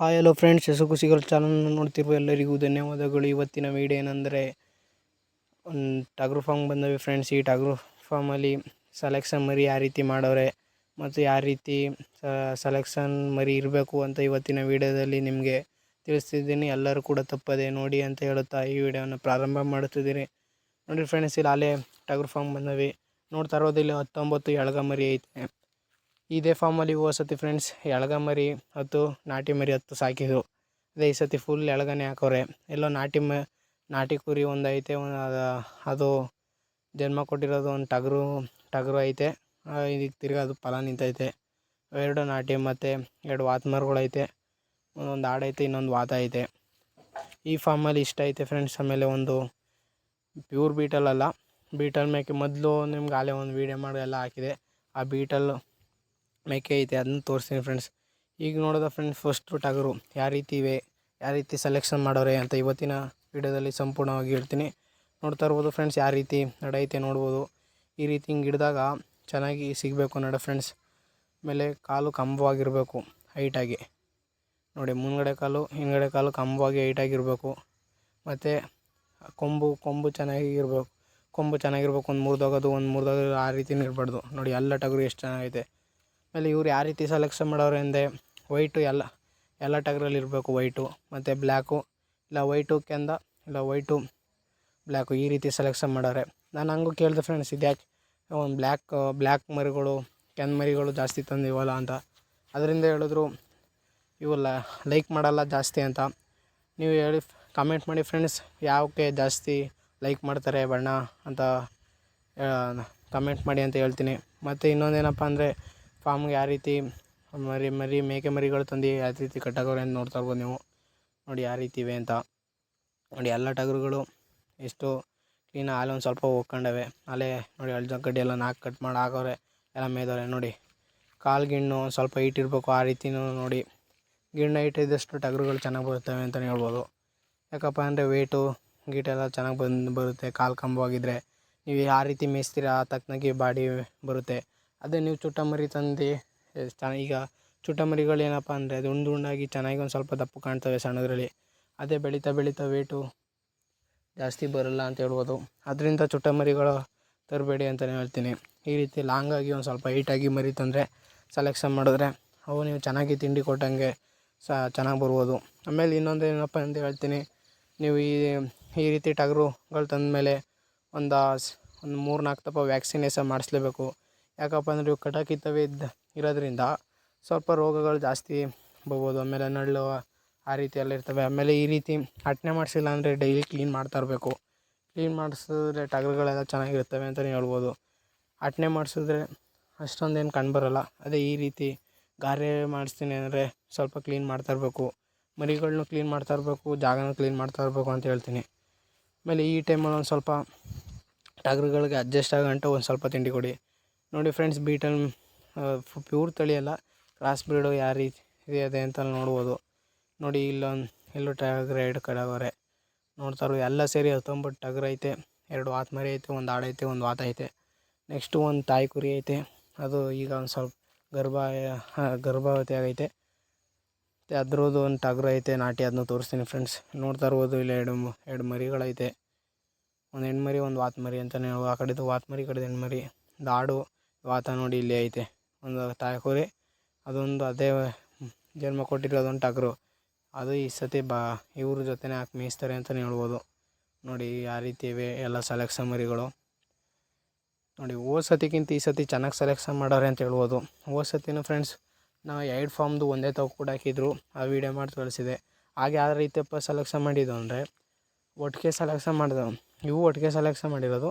Hi hello friends ಹೆಸರು ಖುಷಿಗಳು channel ನೋಡ್ತಿರುವ ಎಲ್ಲರಿಗೂ ಧನ್ಯವಾದಗಳು. ಇವತ್ತಿನ ವಿಡಿಯೋ ಏನಂದರೆ, ಒಂದು ಟಾಗ್ರೂ ಫಾರ್ಮ್ ಬಂದವೆ ಫ್ರೆಂಡ್ಸ್ ಈ ಟಾಗ್ರೂ ಫಾರ್ಮಲ್ಲಿ ಸೆಲೆಕ್ಷನ್ ಮರಿ ಯಾವ ರೀತಿ ಮಾಡವ್ರೆ. ಮತ್ತು ಯಾವ ರೀತಿ ಸೆಲೆಕ್ಷನ್ ಮರಿ ಇರಬೇಕು ಅಂತ ಇವತ್ತಿನ ವಿಡಿಯೋದಲ್ಲಿ ನಿಮಗೆ ತಿಳಿಸ್ತಿದ್ದೀನಿ. ಎಲ್ಲರೂ ಕೂಡ ತಪ್ಪದೆ ನೋಡಿ ಅಂತ ಹೇಳುತ್ತಾ ಈ ವಿಡಿಯೋವನ್ನು ಪ್ರಾರಂಭ ಮಾಡುತ್ತಿದ್ದೀನಿ. ನೋಡಿ ಫ್ರೆಂಡ್ಸ್ ಇಲ್ಲಿ ಅಲ್ಲೇ ಟಾಗ್ರೂ ಫಾರ್ಮ್ ಬಂದವೆ. ನೋಡ್ತಾ ಇರೋದಿಲ್ಲ ಹತ್ತೊಂಬತ್ತು ಎಳಗ ಮರಿ ಐತೆ. ಇದೇ ಫಾರ್ಮಲ್ಲಿ ಹೋದ ಸತಿ ಫ್ರೆಂಡ್ಸ್ ಎಳ್ಗ ಮರಿ ಹತ್ತು, ನಾಟಿ ಮರಿ ಹತ್ತು ಸಾಕಿದ್ರು. ಅದೇ ಈ ಸತಿ ಫುಲ್ ಎಳಗನೆ ಹಾಕೋರೆ ಎಲ್ಲೋ ನಾಟಿ ಮ, ನಾಟಿ ಕುರಿ ಒಂದು ಐತೆ, ಒಂದು ಅದು ಜನ್ಮ ಕೊಟ್ಟಿರೋದು ಒಂದು ಟಗರು ಟಗರು ಐತೆ. ಇದಕ್ಕೆ ತಿರ್ಗಿ ಅದು ಫಲ ನಿಂತೈತೆ. ಎರಡು ನಾಟಿ ಮತ್ತು ಎರಡು ವಾತ್ಮರ್ಗಳೈತೆ ಒಂದೊಂದು ಹಾಡೈತೆ ಇನ್ನೊಂದು ವಾತ ಐತೆ. ಈ ಫಾರ್ಮಲ್ಲಿ ಇಷ್ಟ ಐತೆ ಫ್ರೆಂಡ್ಸ್ ಆಮೇಲೆ ಒಂದು ಪ್ಯೂರ್ ಬೀಟಲ್ ಅಲ್ಲ. ಬೀಟಲ್ ಮೇಕೆ ಮೊದಲು ನಿಮ್ಗೆ ಅಲ್ಲೇ ಒಂದು ವೀಡಿಯೋ ಮಾಡಿ ಎಲ್ಲ ಹಾಕಿದೆ. ಆ ಬೀಟಲ್ ಮೇಕೆ ಐತೆ ಅದನ್ನ ತೋರಿಸ್ತೀನಿ ಫ್ರೆಂಡ್ಸ್ ಈಗ ನೋಡೋದ ಫ್ರೆಂಡ್ಸ್ ಫಸ್ಟು ಟಗರು ಯಾವ ರೀತಿ ಇವೆ, ಯಾವ ರೀತಿ ಸೆಲೆಕ್ಷನ್ ಮಾಡೋರೆ ಅಂತ ಇವತ್ತಿನ ವಿಡಿಯೋದಲ್ಲಿ ಸಂಪೂರ್ಣವಾಗಿ ಹೇಳ್ತೀನಿ. ನೋಡ್ತಾ ಇರ್ಬೋದು ಫ್ರೆಂಡ್ಸ್ ಯಾವ ರೀತಿ ನಡೆಯುತ್ತೆ ನೋಡ್ಬೋದು. ಈ ರೀತಿ ಹಿಂಗೆ ಹಿಡಿದಾಗ ಚೆನ್ನಾಗಿ ಸಿಗಬೇಕು ನಡ ಫ್ರೆಂಡ್ಸ್ ಆಮೇಲೆ ಕಾಲು ಕಂಬವಾಗಿರಬೇಕು ಹೈಟಾಗಿ ನೋಡಿ, ಮುಂದ್ಗಡೆ ಕಾಲು ಹಿಂಗಡೆ ಕಾಲು ಕಂಬವಾಗಿ ಹೈಟಾಗಿರಬೇಕು ಮತ್ತು ಕೊಂಬು ಕೊಂಬು ಚೆನ್ನಾಗಿ ಇರಬೇಕು, ಕೊಂಬು ಚೆನ್ನಾಗಿರ್ಬೇಕು. ಒಂದು ಮುರಿದೋಗೋದು ಒಂದು ಮುರಿದೋಗೋದು ಆ ರೀತಿನೂ ಇರಬಾರ್ದು. ನೋಡಿ ಎಲ್ಲ ಟಗರು ಎಷ್ಟು ಚೆನ್ನಾಗೈತೆ. ಆಮೇಲೆ ಇವ್ರು ಯಾವ ರೀತಿ ಸೆಲೆಕ್ಷನ್ ಮಾಡೋರು ಅಂದರೆ ವೈಟು ಎಲ್ಲ ಎಲ್ಲ ಟಗರಲ್ಲಿ ಇರಬೇಕು ವೈಟು ಮತ್ತು ಬ್ಲ್ಯಾಕು ಇಲ್ಲ ವೈಟು ಕೆಂದ, ಇಲ್ಲ ವೈಟು ಬ್ಲ್ಯಾಕು ಈ ರೀತಿ ಸೆಲೆಕ್ಷನ್ ಮಾಡೋರೆ. ನಾನು ಹಂಗೂ ಕೇಳಿದೆ ಫ್ರೆಂಡ್ಸ್ ಇದ್ಯಾಕೆ ಒಂದು ಬ್ಲ್ಯಾಕ್ ಬ್ಲ್ಯಾಕ್ ಮರಿಗಳು, ಕೆಂದ ಮರಿಗಳು ಜಾಸ್ತಿ ತಂದಿವಲ್ಲ ಅಂತ. ಅದರಿಂದ ಹೇಳಿದ್ರು ಇವೆಲ್ಲ ಲೈಕ್ ಮಾಡಲ್ಲ ಜಾಸ್ತಿ ಅಂತ. ನೀವು ಹೇಳಿ ಕಮೆಂಟ್ ಮಾಡಿ ಫ್ರೆಂಡ್ಸ್ ಯಾವಕ್ಕೆ ಜಾಸ್ತಿ ಲೈಕ್ ಮಾಡ್ತಾರೆ ಬಣ್ಣ ಅಂತ ಕಮೆಂಟ್ ಮಾಡಿ ಅಂತ ಹೇಳ್ತೀನಿ. ಮತ್ತು ಇನ್ನೊಂದೇನಪ್ಪ ಅಂದರೆ ಫಾರ್ಮ್ಗೆ ಯಾವ ರೀತಿ ಮರಿ ಮರಿ, ಮೇಕೆ ಮರಿಗಳು ತಂದು ಯಾವ ರೀತಿ ಕಟ್ಟಾಕವ್ರೆ ಅಂತ ನೋಡ್ತಾ ಇರ್ಬೋದು ನೀವು. ನೋಡಿ ಯಾವ ರೀತಿ ಇವೆ ಅಂತ. ನೋಡಿ ಎಲ್ಲ ಟಗರುಗಳು ಎಷ್ಟು ಕ್ಲೀನ್ ಹಾಲು ಒಂದು ಸ್ವಲ್ಪ ಹೋಗ್ಕೊಂಡವೆ ಅಲ್ಲೇ ನೋಡಿ ಅಳ್ಜ ಕಡ್ಡಿ ಎಲ್ಲ ನಾಲ್ಕು ಕಟ್ ಮಾಡಿ ಹಾಕವ್ರೆ, ಎಲ್ಲ ಮೇಯ್ದವ್ರೆ, ನೋಡಿ. ಕಾಲು ಗಿಣ್ಣು ಒಂದು ಸ್ವಲ್ಪ ಹೈಟ್ ಇರಬೇಕು ಆ ರೀತಿನೂ ನೋಡಿ. ಗಿಣ್ಣು ಹೈಟ್ ಇದ್ದಷ್ಟು ಟಗರುಗಳು ಚೆನ್ನಾಗಿ ಬರುತ್ತವೆ ಅಂತಲೇ ಹೇಳ್ಬೋದು. ಯಾಕಪ್ಪ ಅಂದರೆ ವೇಟು ಗೀಟೆಲ್ಲ ಚೆನ್ನಾಗಿ ಬಂದು ಬರುತ್ತೆ, ಕಾಲು ಕಂಬವಾಗಿದ್ದರೆ ನೀವು ಯಾವ ರೀತಿ ಮೇಯಿಸ್ತೀರ, ಆ ತಕ್ಕನಾಗಿ ಬಾಡಿ ಬರುತ್ತೆ. ಅದೇ ನೀವು ಚುಟ್ಟ ಮರಿ ತಂದು ಈಗ ಚುಟ್ಟ ಮರಿಗಳು ಏನಪ್ಪ ಅಂದರೆ ಅದು ಉಂಡು ಉಂಡಾಗಿ ಚೆನ್ನಾಗಿ ಒಂದು ಸ್ವಲ್ಪ ದಪ್ಪ ಕಾಣ್ತವೆ ಸಣ್ಣದರಲ್ಲಿ. ಅದೇ ಬೆಳೀತಾ ಬೆಳೀತಾ ವೇಟು ಜಾಸ್ತಿ ಬರೋಲ್ಲ ಅಂತ ಹೇಳ್ಬೋದು. ಅದರಿಂದ ಚುಟ್ಟ ಮರಿಗಳು ತರಬೇಡಿ ಅಂತಲೇ ಹೇಳ್ತೀನಿ. ಈ ರೀತಿ ಲಾಂಗಾಗಿ ಒಂದು ಸ್ವಲ್ಪ ಹೈಟಾಗಿ ಮರಿ ತಂದರೆ ಸೆಲೆಕ್ಷನ್ ಮಾಡಿದ್ರೆ ಅವು ನೀವು ಚೆನ್ನಾಗಿ ತಿಂಡಿ ಕೊಟ್ಟಂಗೆ ಸಹ ಚೆನ್ನಾಗಿ ಬರ್ಬೋದು. ಆಮೇಲೆ ಇನ್ನೊಂದು ಏನಪ್ಪ ಅಂತ ಹೇಳ್ತೀನಿ. ನೀವು ಈ ಈ ರೀತಿ ಟಗರುಗಳು ತಂದಮೇಲೆ ಒಂದು ಒಂದು ಮೂರು ನಾಲ್ಕು ದಪ್ಪ ವ್ಯಾಕ್ಸಿನೇಷನ್ ಮಾಡಿಸ್ಲೇಬೇಕು. ಯಾಕಪ್ಪ ಅಂದರೆ ಇವು ಕಟಾಕಿತ್ತವೆ ಇದ್ದ ಇರೋದ್ರಿಂದ ಸ್ವಲ್ಪ ರೋಗಗಳು ಜಾಸ್ತಿ ಬರ್ಬೋದು. ಆಮೇಲೆ ನಳ್ಳು ಆ ರೀತಿ ಎಲ್ಲ ಇರ್ತವೆ. ಆಮೇಲೆ ಈ ರೀತಿ ಅಟ್ನೆ ಮಾಡಿಸಿಲ್ಲ ಅಂದರೆ ಡೈಲಿ ಕ್ಲೀನ್ ಮಾಡ್ತಾ ಇರಬೇಕು. ಕ್ಲೀನ್ ಮಾಡಿಸಿದ್ರೆ ಟಗರುಗಳೆಲ್ಲ ಚೆನ್ನಾಗಿರ್ತವೆ ಅಂತಲೇ ಹೇಳ್ಬೋದು. ಅಟ್ನೆ ಮಾಡಿಸಿದ್ರೆ ಅಷ್ಟೊಂದೇನು ಕಂಡುಬರಲ್ಲ ಅದೇ ಈ ರೀತಿ ಗಾರೆ ಮಾಡಿಸ್ತೀನಿ ಅಂದರೆ ಸ್ವಲ್ಪ ಕ್ಲೀನ್ ಮಾಡ್ತಾ ಇರಬೇಕು. ಮರಿಗಳ್ನೂ ಕ್ಲೀನ್ ಮಾಡ್ತಾ ಇರಬೇಕು. ಜಾಗನೂ ಕ್ಲೀನ್ ಮಾಡ್ತಾ ಇರಬೇಕು ಅಂತ ಹೇಳ್ತೀನಿ. ಆಮೇಲೆ ಈ ಟೈಮಲ್ಲಿ ಒಂದು ಸ್ವಲ್ಪ ಟಗರುಗಳಿಗೆ ಅಡ್ಜಸ್ಟ್ ಆಗಂಟು ಒಂದು ಸ್ವಲ್ಪ ತಿಂಡಿ ಕೊಡಿ. ನೋಡಿ ಫ್ರೆಂಡ್ಸ್, ಬೀಟಲ್ ಪ್ಯೂರ್ ತಳಿ ಅಲ್ಲ. ಕ್ರಾಸ್ ಬ್ರೀಡು ಯಾವ ರೀತಿ ಇದೆ ಅಂತ ನೋಡ್ಬೋದು. ನೋಡಿ, ಇಲ್ಲೊಂದು ಎಲ್ಲೂ ಟಗರ್ ಎರಡು ಕಡವರೆ ನೋಡ್ತಾರೋ ಎಲ್ಲ ಸೇರಿ ಹತ್ತೊಂಬತ್ತು ಟಗ್ರ ಐತೆ, ಎರಡು ಆತ್ಮರಿ ಮರಿ ಐತೆ, ಒಂದು ಆಡು ಐತೆ, ಒಂದು ವಾತ ಐತೆ. ನೆಕ್ಸ್ಟು ಒಂದು ತಾಯಿ ಕುರಿ ಐತೆ. ಅದು ಈಗ ಒಂದು ಸ್ವಲ್ಪ ಗರ್ಭ ಗರ್ಭಾವತಿ ಆಗೈತೆ. ಮತ್ತು ಅದ್ರದ್ದು ಒಂದು ಟಗ್ರ ಐತೆ, ನಾಟಿ ಅದನ್ನ ತೋರಿಸ್ತೀನಿ ಫ್ರೆಂಡ್ಸ್. ನೋಡ್ತಾ ಇರ್ಬೋದು, ಇಲ್ಲ ಎರಡು ಎರಡು ಮರಿಗಳೈತೆ ಒಂದು ಹೆಣ್ಮರಿ ಮರಿ ಒಂದು ವಾತ್ ಮರಿ ಅಂತಲೇ ಆ ಕಡೆದು ವಾತ್ ಮರಿ, ಈ ಕಡೆದು ಹೆಣ್ಮರಿ. ಆಡು. ವಾತ ನೋಡಿ ಇಲ್ಲಿ ಐತೆ. ಒಂದು ತಾಯಿ ಕುರಿ ಅದೊಂದು ಅದೇ ಜನ್ಮ ಕೊಟ್ಟಿರೋದೊಂದು ಟಗರು. ಅದು ಈ ಸತಿ ಬಾ, ಇವ್ರ ಜೊತೆನೇ ಹಾಕಿ ಮೇಯಿಸ್ತಾರೆ ಅಂತಲೇ ಹೇಳ್ಬೋದು. ನೋಡಿ ಯಾವ ರೀತಿ ಇವೆ ಎಲ್ಲ ಸೆಲೆಕ್ಷನ್ ಮರಿಗಳು. ನೋಡಿ ಹೋದ ಸತಿಗಿಂತ ಈ ಸತಿ ಚೆನ್ನಾಗಿ ಸೆಲೆಕ್ಷನ್ ಮಾಡೋರೆ ಅಂತ ಹೇಳ್ಬೋದು. ಹೋದ ಸತಿನೂ ಫ್ರೆಂಡ್ಸ್ ನಾವು ಎರಡು ಫಾರ್ಮ್ದು ಒಂದೇ ತಗೋ ಕೂಡ ಹಾಕಿದ್ರು. ಆ ವೀಡಿಯೋ ಮಾಡಿ ತೋರಿಸಿದೆ. ಹಾಗೆ ಯಾವ ರೀತಿಯಪ್ಪ ಸೆಲೆಕ್ಷನ್ ಮಾಡಿದ್ದು ಅಂದರೆ, ಒಟ್ಟಿಗೆ ಸೆಲೆಕ್ಷನ್ ಮಾಡಿದ ಇವು ಒಟ್ಟಿಗೆ ಸೆಲೆಕ್ಷನ್ ಮಾಡಿರೋದು.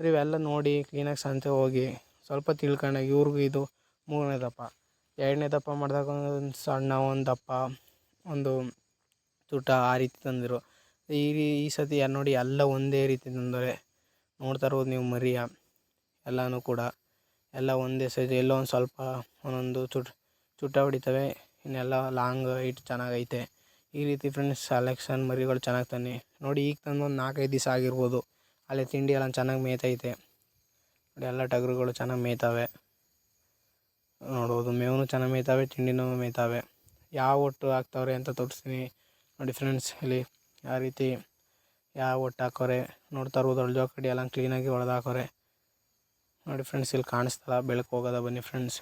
ಇವೆಲ್ಲ ನೋಡಿ ಕ್ಲೀನಾಗಿ ಸಂತೆ ಹೋಗಿ ಸ್ವಲ್ಪ ತಿಳ್ಕೊಂಡೆ ಇವ್ರಿಗೂ ಇದು ಮೂರನೇ ದಪ್ಪ. ಎರಡನೇ ದಪ್ಪ ಮಾಡಿದಾಗ ಒಂದು ಸಣ್ಣ, ಒಂದು ದಪ್ಪ, ಒಂದು ತುಟ ಆ ರೀತಿ ತಂದಿರು. ಈ ಈ ಸತಿ ನೋಡಿ ಎಲ್ಲ ಒಂದೇ ರೀತಿ ತಂದರೆ ನೋಡ್ತಾ ಇರ್ಬೋದು ನೀವು ಮರಿಯ. ಎಲ್ಲನೂ ಕೂಡ. ಎಲ್ಲ ಒಂದೇ ಸೈಜ್, ಎಲ್ಲೋ ಒಂದು ಸ್ವಲ್ಪ ಒಂದೊಂದು ಚುಟ್ ಚುಟ್ಟ ಹೊಡಿತವೆ. ಇನ್ನೆಲ್ಲ ಲಾಂಗ್ ಹೈಟ್ ಚೆನ್ನಾಗೈತೆ ಈ ರೀತಿ ಫ್ರೆಂಡ್ಸ್ ಸೆಲೆಕ್ಷನ್ ಮರಿಗಳು ಚೆನ್ನಾಗಿ ತನ್ನಿ ನೋಡಿ ಈಗ ತಂದು ಒಂದು ನಾಲ್ಕೈದು ದಿವಸ ಆಗಿರ್ಬೋದು. ಅಲ್ಲಿ ತಿಂಡಿ ಎಲ್ಲ ಚೆನ್ನಾಗಿ ಮೇಯ್ತೈತೆ. ಎಲ್ಲ ಟಗರುಗಳು ಚೆನ್ನಾಗಿ ಮೇಯ್ತವೆ. ನೋಡ್ಬೋದು ಮೇವು ಚೆನ್ನಾಗಿ ಮೇಯ್ತವೆ, ತಿಂಡಿನೂ ಮೇಯ್ತವೆ. ಯಾವ ಒಟ್ಟು ಹಾಕ್ತವ್ರೆ ಅಂತ ತೋರಿಸ್ತೀನಿ. ನೋಡಿ ಫ್ರೆಂಡ್ಸ್ ಇಲ್ಲಿ ಯಾವ ರೀತಿ ಯಾವ ಒಟ್ಟು ಹಾಕೋರೆ. ನೋಡ್ತಾ ಇರ್ಬೋದು ಅಳ್ಜೋ ಕಡೆ ಎಲ್ಲ ಕ್ಲೀನಾಗಿ ಹೊಡೆದು ಹಾಕೋರೆ. ನೋಡಿ ಫ್ರೆಂಡ್ಸ್ ಇಲ್ಲಿ ಕಾಣಿಸ್ತಲ್ಲ, ಬೆಳಕು ಹೋಗೋದ ಬನ್ನಿ ಫ್ರೆಂಡ್ಸ್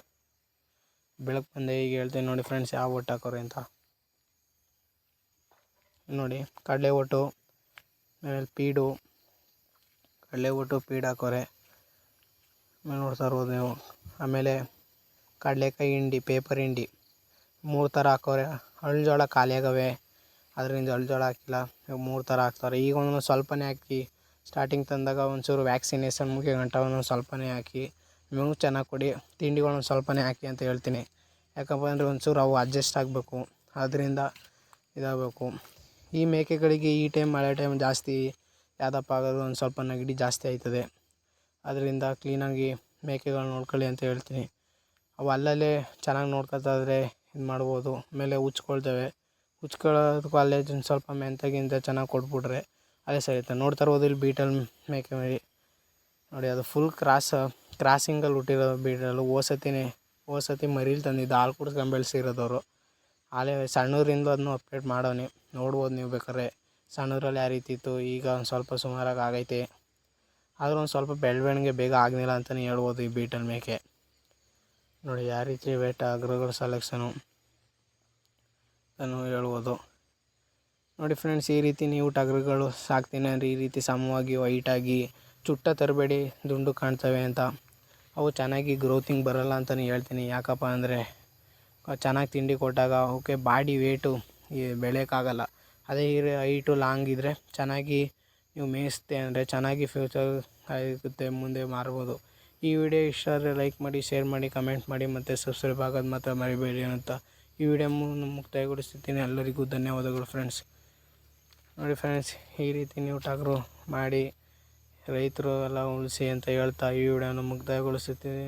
ಬೆಳಕು ಬಂದೆ ಈಗ ಹೇಳ್ತೀನಿ ನೋಡಿ ಫ್ರೆಂಡ್ಸ್ ಯಾವ ಒಟ್ಟು ಹಾಕೋರೆ ಅಂತ. ನೋಡಿ, ಕಡಲೆ ಒಟ್ಟು, ಆಮೇಲೆ ಪೀಡು, ಕಡಲೆ ಒಟ್ಟು ಪೀಡ್ ಹಾಕೋರೆ. ಆಮೇಲೆ ನೋಡ್ತಾ ಇರ್ಬೋದು ನೀವು. ಆಮೇಲೆ ಕಡಲೆಕಾಯಿ ಹಿಂಡಿ ಪೇಪರ್ ಹಿಂಡಿ, ಮೂರು ಥರ ಹಾಕೋರೆ. ಅಳ್ಜೋಳ ಖಾಲಿ ಆಗವೆ. ಅದರಿಂದ ಅಳ್ಜೋಳ ಹಾಕಿಲ್ಲ. ಇವಾಗ ಮೂರು ಥರ ಹಾಕ್ತಾರೆ. ಈಗ ಒಂದೊಂದು ಸ್ವಲ್ಪನೇ ಹಾಕಿ ಸ್ಟಾರ್ಟಿಂಗ್ ತಂದಾಗ ಒಂಚೂರು ವ್ಯಾಕ್ಸಿನೇಷನ್ ಮುಗಿಯೋ ಗಂಟ ಒಂದೊಂದು ಸ್ವಲ್ಪನೇ ಹಾಕಿ ಮೇವು ಚೆನ್ನಾಗಿ ಕೊಡಿ. ತಿಂಡಿಗಳನ್ನ ಸ್ವಲ್ಪನೇ ಹಾಕಿ ಅಂತ ಹೇಳ್ತೀನಿ. ಯಾಕಪ್ಪ ಅಂದರೆ ಒಂಚೂರು ಅವು ಅಡ್ಜಸ್ಟ್ ಆಗಬೇಕು. ಅದರಿಂದ ಇದಾಗಬೇಕು. ಈ ಮೇಕೆಗಳಿಗೆ ಈ ಟೈಮ್ ಮಳೆ ಟೈಮ್ ಜಾಸ್ತಿ, ಯಾವ್ದಪ್ಪ ಆಗೋದು? ಒಂದು ಸ್ವಲ್ಪ ನೆಗಡಿ ಜಾಸ್ತಿ ಆಯ್ತದೆ. ಅದರಿಂದ ಕ್ಲೀನಾಗಿ ಮೇಕೆಗಳನ್ನ ನೋಡ್ಕೊಳ್ಳಿ ಅಂತ ಹೇಳ್ತೀನಿ. ಅವು ಅಲ್ಲಲ್ಲೇ ಚೆನ್ನಾಗಿ ನೋಡ್ಕೊತಾ ಇದ್ದರೆ ಇದು ಮಾಡ್ಬೋದು. ಆಮೇಲೆ ಉಚ್ಕೊಳ್ತವೆ. ಉಚ್ಕೊಳ್ಳೋದಕ್ಕೂ ಅಲ್ಲೇ ಸ್ವಲ್ಪ ಮೆಂತೆ ಗಿಂತೆ ಚೆನ್ನಾಗಿ ಕೊಟ್ಬಿಟ್ರೆ ಅಲ್ಲೇ ಸರಿಯುತ್ತೆ. ನೋಡ್ತಾ ಇರ್ಬೋದು ಇಲ್ಲಿ ಬೀಟಲ್ ಮೇಕೆ ಮರಿ. ನೋಡಿ, ಅದು ಫುಲ್ ಕ್ರಾಸ್ ಕ್ರಾಸಿಂಗಲ್ಲಿ ಹುಟ್ಟಿರೋ ಬೀಟಲು. ಹೋಸತಿನೇ ಹೋಸತಿ ಮರಿಲಿ ತಂದಿದ್ದು. ಹಾಲು ಕುಡ್ಸ್ಕೊಂಡು ಬೆಳೆಸಿರೋದವರು. ಆಲೇ ಸಣ್ಣೂರಿಂದ ಅದನ್ನು ಅಪ್ಡೇಟ್ ಮಾಡೋನಿ ನೋಡ್ಬೋದು ನೀವು ಬೇಕಾದ್ರೆ. ಸಣ್ಣದ್ರಲ್ಲಿ ಯಾವ ರೀತಿ ಇತ್ತು. ಈಗ ಒಂದು ಸ್ವಲ್ಪ ಸುಮಾರಾಗಿ ಆಗೈತೆ. ಆದರೂ ಒಂದು ಸ್ವಲ್ಪ ಬೆಳವಣಿಗೆ ಬೇಗ ಆಗಲಿಲ್ಲ ಅಂತಲೇ ಹೇಳ್ಬೋದು ಈ ಬೀಟಲ್ ಮೇಕೆ. ನೋಡಿ, ಯಾವ ರೀತಿ ವೇಟ್, ಅಗ್ರಗಳ ಸೆಲೆಕ್ಷನು ನಾನು ಹೇಳ್ಬೋದು. ನೋಡಿ ಫ್ರೆಂಡ್ಸ್ ಈ ರೀತಿ ನೀವು ಟಗರುಗಳು ಸಾಕ್ತೀನಿ ಅಂದರೆ ಈ ರೀತಿ ಸಮವಾಗಿ ವೈಟಾಗಿ ಚುಟ್ಟ ತರಬೇಡಿ, ದುಂಡು ಕಾಣ್ತವೆ ಅಂತ. ಅವು ಚೆನ್ನಾಗಿ ಗ್ರೋತಿಂಗ್ ಬರಲ್ಲ ಅಂತಲೇ ಹೇಳ್ತೀನಿ. ಯಾಕಪ್ಪ ಅಂದರೆ, ಚೆನ್ನಾಗಿ ತಿಂಡಿ ಕೊಟ್ಟಾಗ ಅವಕ್ಕೆ ಬಾಡಿ ವೇಟು ಬೆಳೆಯೋಕ್ಕಾಗಲ್ಲ. ಅದೇ ಈ ಹೈಟು ಲಾಂಗ್ ಇದ್ದರೆ ಚೆನ್ನಾಗಿ ನೀವು ಮೇಯಿಸ್ತೆ ಅಂದರೆ ಚೆನ್ನಾಗಿ ಫ್ಯೂಚರ್ ಆಗುತ್ತೆ, ಮುಂದೆ ಮಾರ್ಬೋದು. ಈ ವಿಡಿಯೋ ಇಷ್ಟ ಆದರೆ ಲೈಕ್ ಮಾಡಿ ಶೇರ್ ಮಾಡಿ ಕಮೆಂಟ್ ಮಾಡಿ ಮತ್ತು ಸಬ್ಸ್ಕ್ರೈಬ್ ಆಗೋದು ಮಾತ್ರ ಮರಿಬೇಡಿ ಅಂತ. ಈ ವಿಡಿಯೋ ಮುಕ್ತಾಯಗೊಳಿಸ್ತಿದ್ದೀನಿ. ಎಲ್ಲರಿಗೂ ಧನ್ಯವಾದಗಳು ಫ್ರೆಂಡ್ಸ್ ನೋಡಿ ಫ್ರೆಂಡ್ಸ್ ಈ ರೀತಿ ನೀವು ಟಾಗ್ರು ಮಾಡಿ ರೈತರು ಎಲ್ಲ ಉಳಿಸಿ ಅಂತ ಹೇಳ್ತಾ ಈ ವಿಡಿಯೋನ ಮುಕ್ತಾಯಗೊಳಿಸುತ್ತೀನಿ